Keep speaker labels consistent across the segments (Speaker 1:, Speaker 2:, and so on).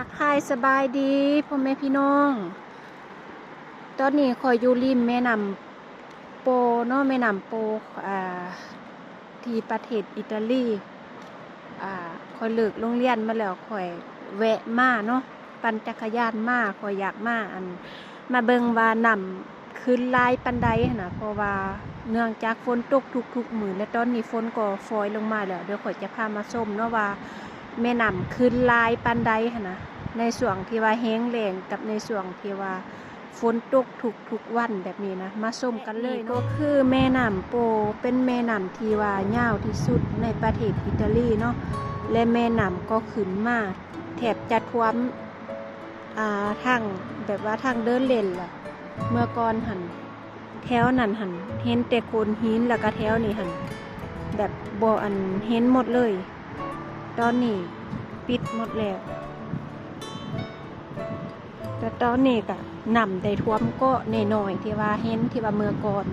Speaker 1: ทักทายสบายดีพ่อแม่พี่น้อง ตอนนี้คอยอยู่ริมแม่น้ำโปเนาะแม่น้ำโปอ่าที่ประเทศอิตาลีอ่าคอยเลิกโรงเรียนมาแล้วคอยแวะมาเนาะปั่นจักรยานมาคอยอยากมาอัน มาเบิงว่าน้ำขึ้นลายปันใดนะเพราะว่าเนื่องจากฝนตกทุกๆมือและตอนนี้ฝนก็ฟอยลงมาแล้วเดี๋ยวข่อยจะพามาชมเนาะว่า แม่น้ำขึ้นลายปันใดหนะในส่วงที่ว่าแห้งแล้งกับในส่วงที่ว่าฝนตกทุกทุกวันแบบนี้นะมาชมกันเลยก็คือแม่น้ำโปเป็นแม่น้ำที่ว่ายาวที่สุดในประเทศอิตาลีเนาะและแม่น้ำก็ขึ้นมาแถบจะท่วมทางแบบว่าทางเดินเล่นล่ะ เมื่อก่อนหันแถวนั้นหันเห็นแต่โคนหินแล้วก็แถวนี้หันแบบบ่อันเห็นหมดเลย ตอนนี้ปิดหมดแล้ว แต่ตอนนี้ก็นำได้ท่วมก็แน่น้อยๆที่ว่าเห็นที่ว่าเมื่อก่อน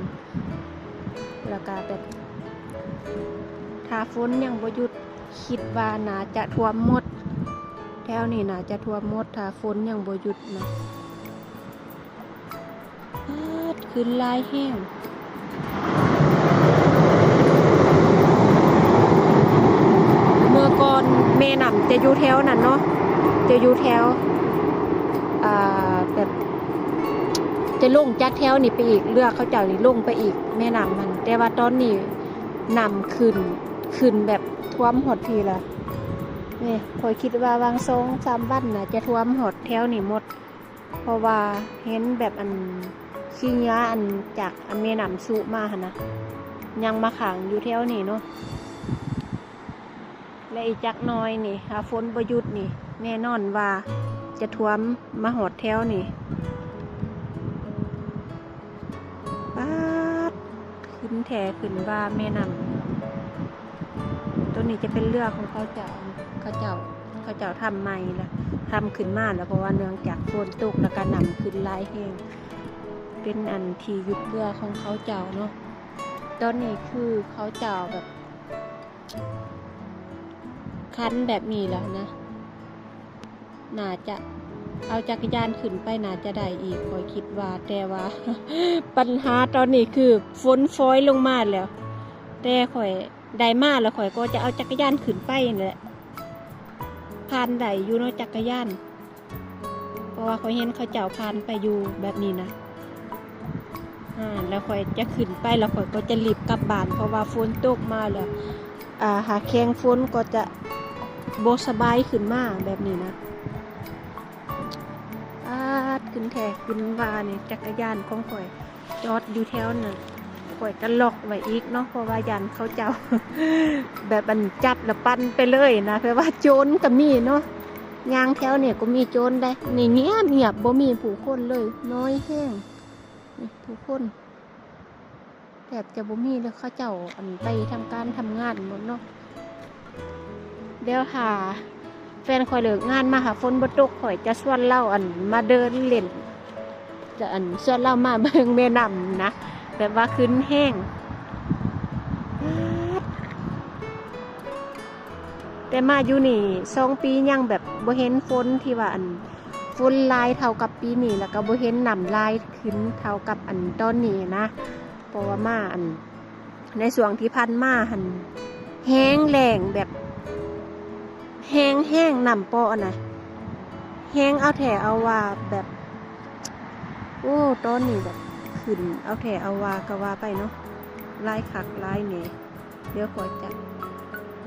Speaker 1: แล้วก็แบบถ้าฝนยังบ่หยุดคิดว่าน่าจะท่วมหมด แถวนี้น่าจะท่วมหมดถ้าฝนยังบ่หยุดนะขึ้นลายแห้ง เมื่อก่อนเมนำจะอยู่แถวนั้นเนาะจะอยู่แถวแบบ จะลงจากแถวนี่ไปอีกเรือกเขาเจ้านี่ลงไปอีกแม่น้ำมัน แต่ว่าตอนนี้นำขึ้นขึ้นแบบท่วมหดทีละนี่คอยคิดว่าวางทรงสามวันน่ะจะท่วมหดแถวนี่หมด เพราะว่าเห็นแบบอันขี้เนื้อันจากอันแม่น้ำสุมาหนะยังมาขังอยู่แถวนี่เนาะ และอีกจักหน้อยนี่หาฝนประยุทธ์นี่ แน่นอนว่าจะท่วมมาหอดแถวนี่ป๊าดขึ้นแถขึ้นว่าแม่นำตัวนี้จะเป็นเรือของเขาเจ้าเขาเจ้าเขาเจ้าทำใหม่ละทำขึ้นมาแล้วเพราะว่าเนื่องจากฝนตกแล้วก็นำขึ้นหลายแห้งเป็นอันที่ยุดเรือของเขาเจ้าเนาะตอนนี้คือเขาเจ้าแบบ คันแบบนี้แล้วนะ น่าจะเอาจักรยานขึ้นไปน่าจะได้อีกคอยคิดว่า แต่ว่า ปัญหาตอนนี้คือฝนฟอยลงมาแล้ว แต่ข่อยได้มาแล้วข่อยก็จะเอาจักรยานขึ้นไปนั่แหละผ่านได้อยู่เนาะจักรยาน เพราะว่าข่อยเห็นเขาเจ้าผ่านไปอยู่แบบนี้นะอ่าแล้วข่อยจะขึ้นไปแล้วข่อยก็จะรีบกลับบ้านเพราะว่าฝนตกมาแล้วอ่าหาแข้งฝนก็จะ โบสบายขึ้นมาแบบนี้นะอาดขึ้นแทกขึ้นว่านี่จักรยานของข่อยจอดอยู่แถวน่ะข่อยก็ล็อกไว้อีกเนาะเพราะว่ายันเขาเจ้า แบบมันจับแล้วปั่นไปเลยนะเพราะว่าโจรก็มีเนาะยางแถวเนี่ยก็มีโจรได้ในเงี้ยเงียบบ่มีผู้คนเลย น้อยแห้งผู้คนแทบจะบ่มีเลยเขาเจ้าอันไปทำการทำงานหมดเนาะ เดี๋ยวหาแฟนคอยเลิกงานมาหาฝนบตกข่อยจะชวนเล่าอันมาเดินเล่น จะอันชวนเล่ามาเบิ่งแม่น้ำนะแบบว่าขึ้นแห้ง แต่มาอยู่นี่สองปียังแบบบ่เห็นฝนที่ว่าอันฝนลายเท่ากับปีนี้แล้วก็บ่เห็นน้ำลายขึ้นเท่ากับอันตอนนี้นะเพราะว่ามาอัน ในส่วงที่พันมาหันแห้งแรงแบบ แห้งแห้งนำปอนะแห้งเอาแถเอาว่าแบบ โอ้ตอนนี้แบบขึ้น เอาแถเอาวากะว่าไปเนาะไลายขักลายเนี่ยเดี๋ยวขอจะ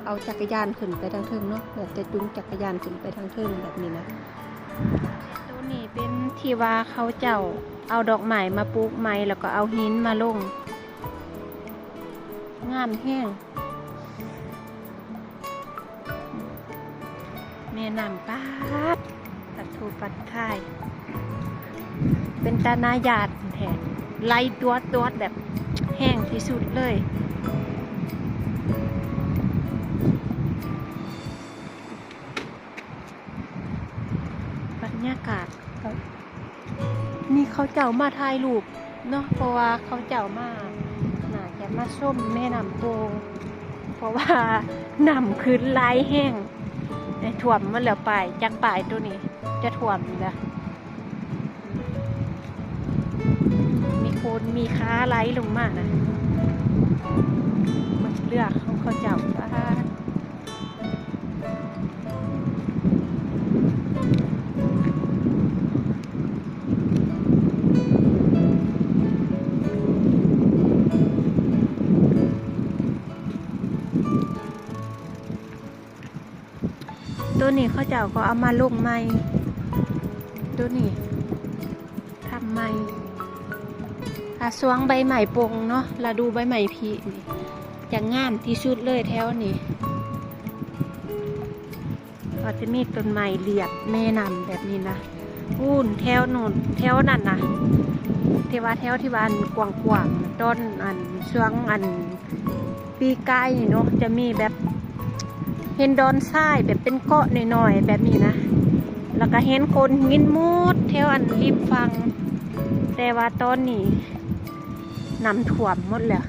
Speaker 1: เอาจักรยานขึ้นไปทางเทิงเนาะแบบจะจุงจักรยานขึ้นไปทางเทิงแบบนี้นะตัวนี้เป็นที่ว่าเขาเจ้าเอาดอกไม้มาปลูกไม้แล้วก็เอาหินมาลงงามแห้ง น้ำปาดปัดทูปัดค่าย เป็นตานาญาติแทนไล่ตัวตัวแบบแห้งที่สุดเลยบรรยากาศนี่เขาเจ้ามาถ่ายรูปเนาะเพราะว่าเขาเจ้ามาน่าจะมาส้มแม่น้ำโปงเพราะว่าน้ำคืนลายแห้ง เอในถ่วมมันแล้วปลายจังปลายตัวนี้จะถ่วมอยู่ละมีคนมีค้าไหลลงมากนะ มันเลือกของเขาเจ้า นี้เขาเจ้าก็เอามาลงใหม่ตัวนี้ทำใหม่อาสวงใบใหม่ปงเนาะเราดูใบใหม่พีนี่จะงามที่สุดเลยแถวนี้ก็จะมีต้นไม้เหลียดแม่นำแบบนี้นะอุ่นแถวโนนแถวนั่นนะที่ว่าแถวที่ว่าอันกว้างๆต้นอันสวงอันปีกายนี่เนาะจะมีแบบ เห็นดอนทรายแบบเป็นเกาะหน่อยๆแบบนี้นะ แล้วก็เห็นคนงินมูดแถวอันริมฟัง แต่ว่าตอนนี้น้ำท่วมหมดแล้ว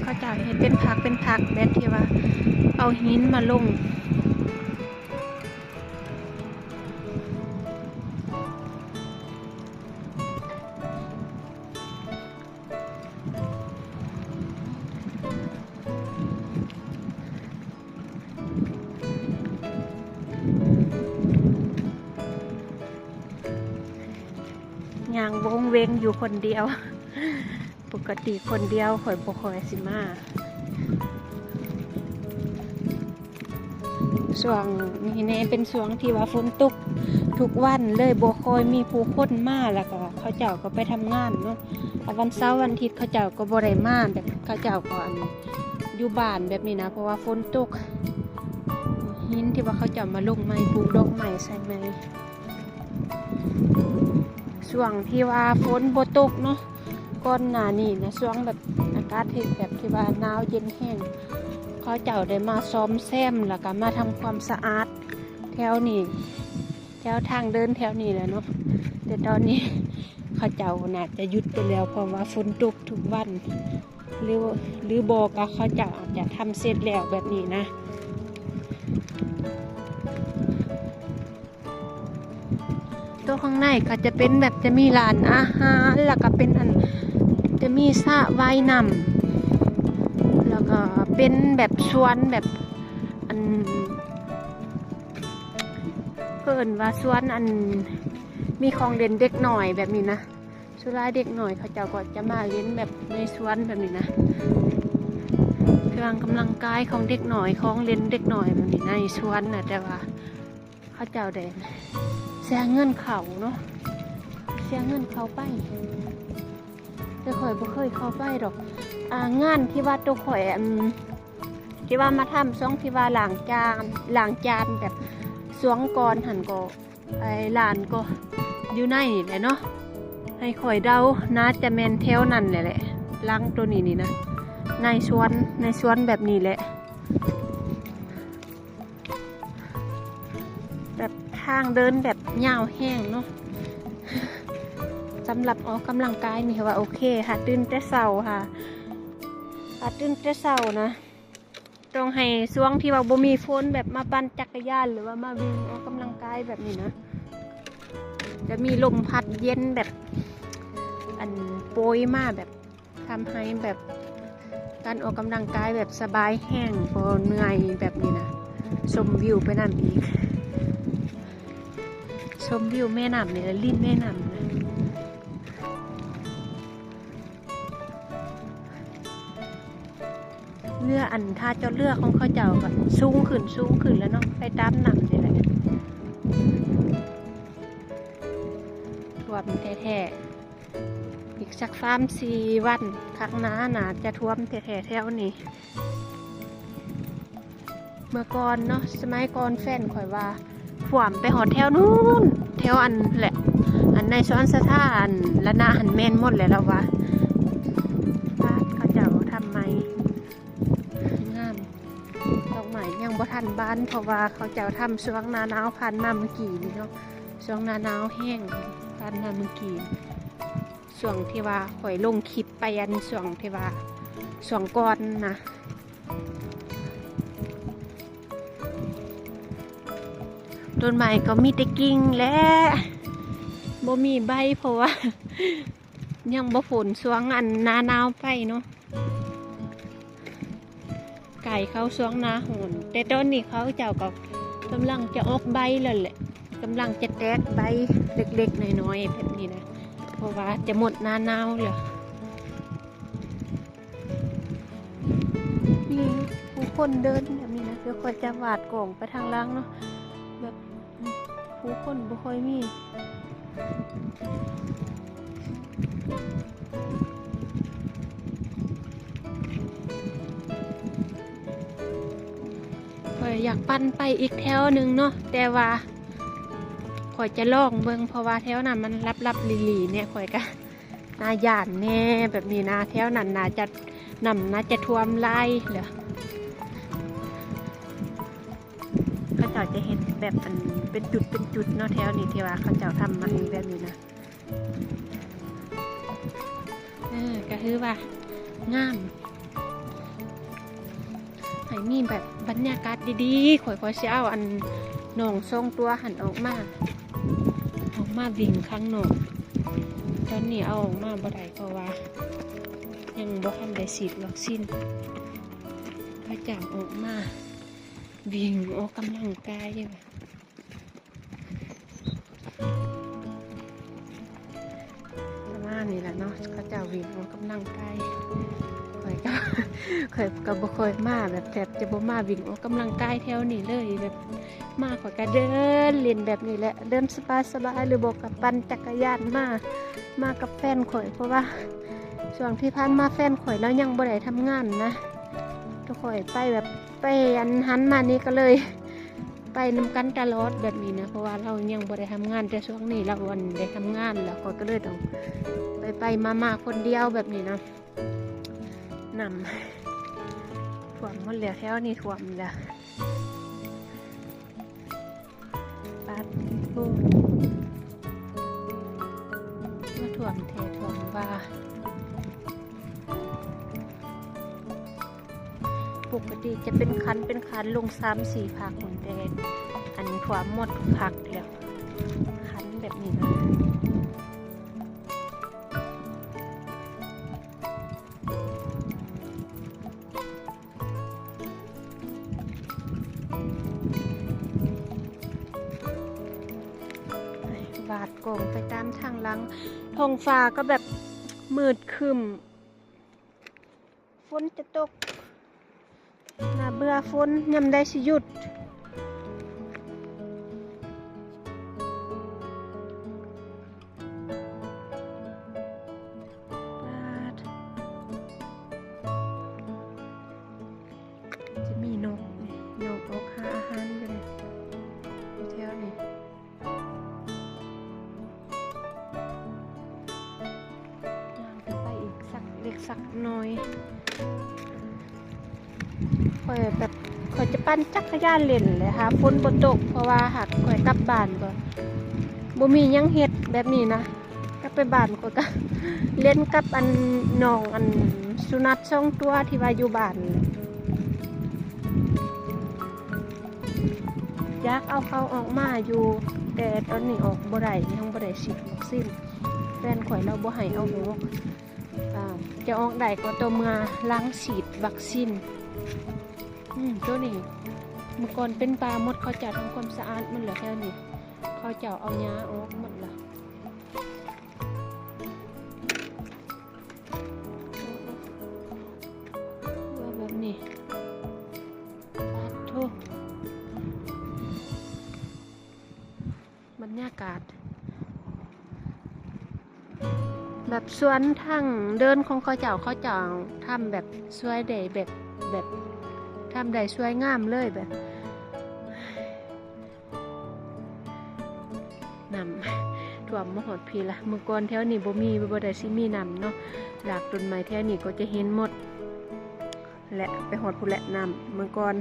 Speaker 1: เขาจะเห็นเป็นพักเป็นพักแบบที่ว่า เอาหินมาลงยางวงเวงอยู่คนเดียว ปกติคนเดียวข่อยบ่ค่อยสิมา ช่วงนี้แน่เป็นช่วงที่ว่าฝนตกทุกวันเลยโบคอยมีผู้คนมาแล้วก็เขาเจ้าก็ไปทำงานเนาะวันเสาร์วันอาทิตย์เขาเจ้าก็บ่ได้มาแบบเขาเจ้าก็อันอยู่บ้านแบบนี้นะเพราะว่าฝนตกหินที่ว่าเขาเจ้ามาลงไม้ปลูกดอกไม้ใส่ไหมช่วงที่ว่าฝนโบตกเนาะก่อนหนานี้นะช่วงแบบอากาศเฮ็ดแบบที่ว่าหนาวเย็นแห้ง เขาเจ้าได้มาซ้อมแซมแล้วก็มาทำความสะอาดแถวนี้แถวทางเดินแถวนี้แหละเนาะแต่ตอนนี้เขาเจ้าน่าจะหยุดไปแล้วเพราะว่าฝนตกทุกวัน หรือหรือบอกก็เขาเจ้าอาจจะทำเสร็จแล้วแบบนี้นะตัวข้างในก็จะเป็นแบบจะมีร้านอาหารแล้วก็เป็นอันจะมีสระว่ายน้ำ เป็นแบบสวนแบบอันเพิ่นว่าสวนอันมีของเล่นเด็กหน่อยแบบนี้นะสุราเด็กหน่อยเขาเจ้าก็จะมาเล่นแบบในสวนแบบนี้นะเครื่องกำลังกายของเด็กหน่อยของเล่นเด็กหน่อยแบบนี้ในสวนนะแต่ว่าเขาเจ้าได้เสียเงินเขาเนาะเสียเงินเขาไปแต่ข่อยบ่เคยเข้าไปดอก งานที่ว่าตัวข่อยที่ว่ามาทำซ่องที่ว่าหลางจานหลางจานแบบสวงกรหันก็ไอ้หลานก็อยู่ในนี่แหละเนาะให้ข่อยเดาน่าจะแมนแถวนั่นแหละแหละล้างตัวนี้นี่นะในสวนในสวนแบบนี้แหละแบบทางเดินแบบยาวแห้งเนาะสำหรับออกกำลังกายนี่ว่าโอเคค่ะตื่นแต่เช้าค่ะ ค่ะตื่นแต่เช้านะ ต้องให้ช่วงที่ว่าบ่มีฝนแบบมาปั่นจักรยานหรือว่ามาวิ่งออกกำลังกายแบบนี้นะ จะมีลมพัดเย็นแบบ อันโปรยมาแบบทำให้แบบการออกกำลังกายแบบสบายแห้งพอเหนื่อยแบบนี้นะชมวิวไปนั่นอีกชมวิวแม่น้ำเนี่ยริมแม่น้ำ เรืออันท่าเจ้าเรือของเขาเจ้าก็สูงขึ้นสูงขึ้นแล้วเนาะไปตามหน้ำนี่แหละท่วมแท้ๆอีกสักสามสี่วันข้างหน้าหนาจะท่วมแท้ๆแถวนี้เมื่อก่อนเนาะสมัยก่อนแฟนข่อยว่าขวามไปหอดแถวนู้นแถวอันแหละ อันในซ้อนสถานละนาหันแมนหมดเลยแล้ววะบ้า นเขาเจ้าทำไมงามดอกไม้ยันบ้านเพราะว่าเขาเจ้าทำช่วงหนาหนาวผ่านมาเมื่อกี้นี่เนาะช่วงหนาหนาวแห้งผ่านมาเมื่อกี้ช่วงที่ว่าข่อยลงคลิปไปอันช่วงที่ว่าช่วงก่อนนะต้นไม้ก็มีแต่กิ่งและบ่มีใบเพราะว่ายังบ่ฝนช่วงอันหนาหนาวไปเนาะ เขาสวงนาโหนแต่ต้นนี้เขาเจ้าก็กำลังจะออกใบแล้วแหละกำลังจะแตกใบเล็กๆน้อยๆแบบนี้นะเพราะว่าจะหมดหน้าหนาวแล้วนี่ผู้คนเดินแบบนี้นะเดี๋ยวคอยจะวาดกล่องไปทางล่างเนาะแบบผู้คนบ่ค่อยมี อยากปั่นไปอีกแถวหนึ่งเนาะแต่ว่าข่อยจะลองเบิ่งเพราะว่าแถวนั้นมันรับรับๆลีลีเนี่ยข่อยก็นาหยานแน่แบบนี้นะแถวนั้นน่าจะนำน่าจะท่วมไล่เหรอเขาเจ้าจะเห็นแบบอันเป็นจุดเป็นจุดเนาะแถวนี้ที่ว่าเขาเจ้าทำมาแบบนี้นะเออก็คือว่างาม ให้มีแบบบรรยากาศดีๆข่อยก็สิเอาอันหนองทรงตัวหันออกมาออกมาวิ่งข้างนอกตอนนี้เอาออกมาบ่ได้เพราะว่า ยังบ่ทันได้ฉีดวัคซีนพระเจ้าออกมาวิ่งออกกำลังกายอยู่ประมาณนี้แหละเนาะเขาเจ้าวิ่งออกกำลังกาย เคยก็บ่เคยมาแบบแทบจะบ่มาวิ่งออกกำลังกายแถวนี้เลยแบบมาข่อยก็เดินเล่นแบบนี้แหละเดินสบายสบายๆหรือบอกกับปั่นจักรยานมามากับแฟนข่อยเพราะว่าช่วงที่ผ่านมาแฟนข่อยแล้วยังบ่ได้ทำงานนะทุกข่อยไปแบบไปอันหันมานี่ก็เลยไปนำกันตลอดแบบนี้นะเพราะว่าเรายังบ่ได้ทำงานแต่ช่วงนี้เราวันได้ทำงานแล้วข่อยก็เลยต้องไปไปมามาคนเดียวแบบนี้นะ นำถ่วมหมดแล้วแถวนี้ถ่วมแล้วปาดปูมาถ่วมเทถ่วมว่าปกติจะเป็นคันเป็นคันลงซ้ำสี่ผักเหมือนเดิมอันถ่วมหมดผักแล้วคันแบบนี้นะ ท้องฟ้าก็แบบมืดคึมฝนจะตกน่าเบื่อฝนยำได้สิหยุด เล็กสักน้อยข่อยแบบข่อยจะปั่นจักรยานเล่นเลยค่ะฝนบ่ตกเพราะว่าหากข่อยกลับบ้านก่อนบ่มียังเฮ็ดแบบนี้นะกลับไปบ้านข่อยก็เล่นกับอันน้องอันสุนัขสองตัวที่ว่าอยู่บ้านอยากเอาเขาออกมาอยู่แต่ตอนนี้ออกบ่ได้ยังบ่ได้ฉีดวัคซีนแฟนข่อยเราบ่ให้เอาออก อ่าจะออกได้ก็ตัวเมื่อล้างฉีดวัคซีนอืมตัวนี้เมื่อก่อนเป็นปลาหมดเขาจะทำความสะอาดมันเหลือแค่นี้เขาจะเอายาออกหมดละ แบบสวนทางเดินของเขาเจ้าเขาเจ้าทำแบบสวยเดแบบแบบทำได้สวยงามเลยแบบนำถ่วมมหดพีละเมื่อก่อนแถวนี้บ่มีบ่ได้สิมีนำเนาะหลากต้นไม้แถวนี้ก็จะเห็นหมด และไปหอดผู้และนำเมื่อก่อน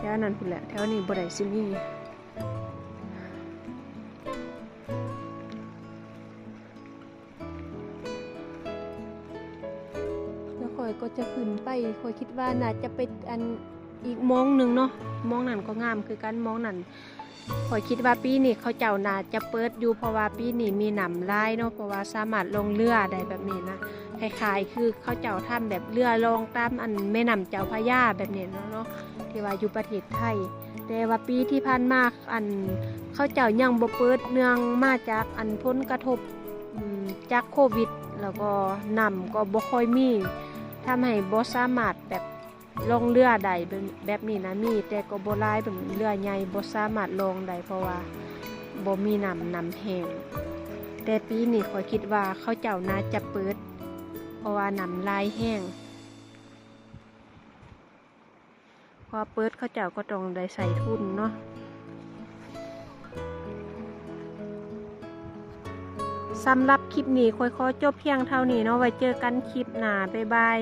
Speaker 1: ถวนั้นพุ่นแหละแถวนี้บ่ได้สิมี อยก็จะขึ้นไปข่อยคิดว่าน่าจะไปอันอีกมองหนึ่งเนาะมองนั่นก็งามคือกันมองนั่นข่อยคิดว่าปีนี้เขาเจ้าน่าจะเปิดอยู่เพราะว่าปีนี้มีหนำลายเนาะเพราะว่าสามารถลงเรือได้แบบนี้นะคล้ายๆคือเขาเจ้าทำแบบเรือลงตามอันแม่น้ำเจ้าพระยาแบบนี้เนาะเนาะที่ว่าอยู่ประเทศไทย แต่ว่าปีที่ผ่านมาอันเขาเจ้ายังบ่เปิดเนื่องมาจากอันพ้นกระทบจากโควิด แล้วก็นำก็บ่ค่อยมี ทำให้บ่สามารถแบบลงเรือใดแบบแบบนี้นะมี แต่ก็บ่หลายแบบเรือใหญ่บ่สามารถลงได้เพราะว่าบ่มีน้ำน้ำแห้งแต่ปีนี้ขอยคิดว่าเขาเจ้าน่าจะเปิด เพราะว่าน้ำลายแห้งพอเปิดเขาเจ้าก็ต้องได้ใส่ทุนเนาะ สำหรับคลิปนี้ค่อยขอจบเพียงเท่านี้เนาะไว้เจอกันคลิปหน้าบ๊ายบาย